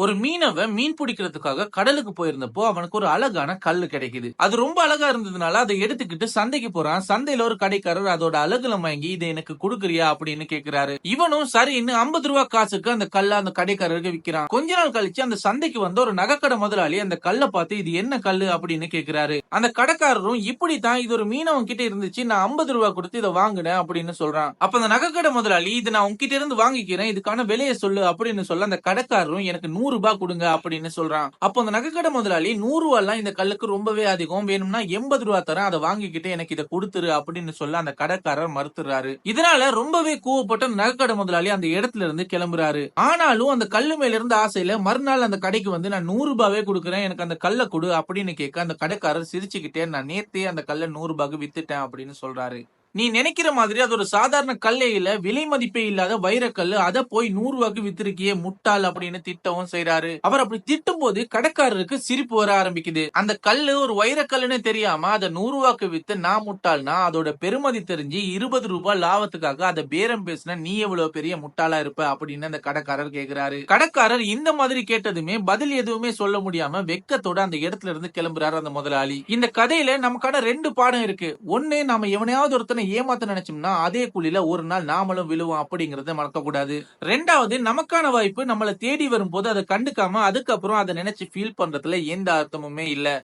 ஒரு மீனவன் மீன் பிடிக்கிறதுக்காக கடலுக்கு போயிருந்தப்போ அவனுக்கு ஒரு அழகான கல்லு கிடைக்குது. அது ரொம்ப அழகா இருந்ததுனால அதை எடுத்துக்கிட்டு சந்தைக்கு போறான். சந்தையில ஒரு கடைக்காரர் அதோட அழகுல வாங்கி இதை எனக்கு கொடுக்குறியா? அப்படின்னு கேக்குறாரு. இவனும் சரின்னு ஐம்பது ரூபா காசுக்கு அந்த கல்ல அந்த கடைக்காரருக்கு விக்கிறான். கொஞ்ச நாள் கழிச்சு அந்த சந்தைக்கு வந்த ஒரு நகைக்கடை முதலாளி அந்த கல்லை பார்த்து இது என்ன கல்லு? அப்படின்னு கேக்குறாரு. அந்த கடைக்காரரும் இப்படித்தான் இது ஒரு மீனவன் கிட்ட இருந்துச்சு நான் ஐம்பது ரூபா கொடுத்து இதை வாங்கினேன் அப்படின்னு சொல்றான். அப்ப அந்த நகைக்கடை முதலாளி இது நான் உங்ககிட்ட இருந்து வாங்கிக்கிறேன் இதுக்கான விலையை சொல்லு அப்படின்னு சொல்ல அந்த கடைக்காரரும் எனக்கு நூறு ரூபாய் கொடுங்க அப்படின்னு சொல்றான். அப்போ அந்த நகைக்கடை முதலாளி நூறு ரூபாய்லாம் இந்த கல்லுக்கு ரொம்பவே அதிகம் வேணும்னா எண்பது ரூபா தரேன் அதை வாங்கிக்கிட்டு எனக்கு இதை கொடுத்துரு அப்படின்னு சொல்ல அந்த கடைக்காரர் மறுத்துறாரு இதனால ரொம்பவே கூவப்பட்ட நகைக்கடை முதலாளி அந்த இடத்துல இருந்து கிளம்புறாரு. ஆனாலும் அந்த கல்லு மேல இருந்த ஆசையில மறுநாள் அந்த கடைக்கு வந்து நான் நூறு ரூபாவே கொடுக்குறேன் எனக்கு அந்த கல்லை கொடு அப்படின்னு கேட்க அந்த கடைக்காரர் சிரிச்சுக்கிட்டே நான் நேத்தே அந்த கல்லை நூறு ரூபாய்க்கு வித்துட்டேன் அப்படின்னு சொல்றாரு. நீ நினைக்கிற மாதிரி அது ஒரு சாதாரண கல்லே இல்ல விலை மதிப்பே இல்லாத வைரக்கல்லு அதை போய் நூறு ரூபாய்க்கு வித்திருக்கியே முட்டாள் அப்படின்னு திட்டவும் செய்யறாரு அவர் அப்படி திட்டும் போது கடைக்காரருக்கு சிரிப்பு வர ஆரம்பிக்குது. அந்த கல்லு ஒரு வைரக்கல்லுன்னு தெரியாம அதை நூறு ரூபாய்க்கு வித்து நான் முட்டாள்னா அதோட பெருமதி தெரிஞ்சு இருபது ரூபாய் லாபத்துக்காக அதை பேரம் பேசினா நீ எவ்வளவு பெரிய முட்டாளா இருப்ப? அப்படின்னு அந்த கடைக்காரர் கேக்குறாரு. கடைக்காரர் இந்த மாதிரி கேட்டதுமே பதில் எதுவுமே சொல்ல முடியாம வெக்கத்தோட அந்த இடத்துல இருந்து கிளம்புறாரு அந்த முதலாளி. இந்த கதையில நமக்கான ரெண்டு பாடம் இருக்கு. ஒண்ணு நாம எவனையாவது ஒருத்தனை ஏமாத்த நினைச்சோம்னா அதே குழியில ஒரு நாள் நாமளும் விழுவோம் அப்படிங்கறத மறக்கக்கூடாது. ரெண்டாவது நமக்கான வாய்ப்பு நம்மளை தேடி வரும்போது அதை கண்டுக்காம அதுக்கப்புறம் அதை நினைச்சு ஃபீல் பண்றதுல எந்த அர்த்தமுமே இல்ல.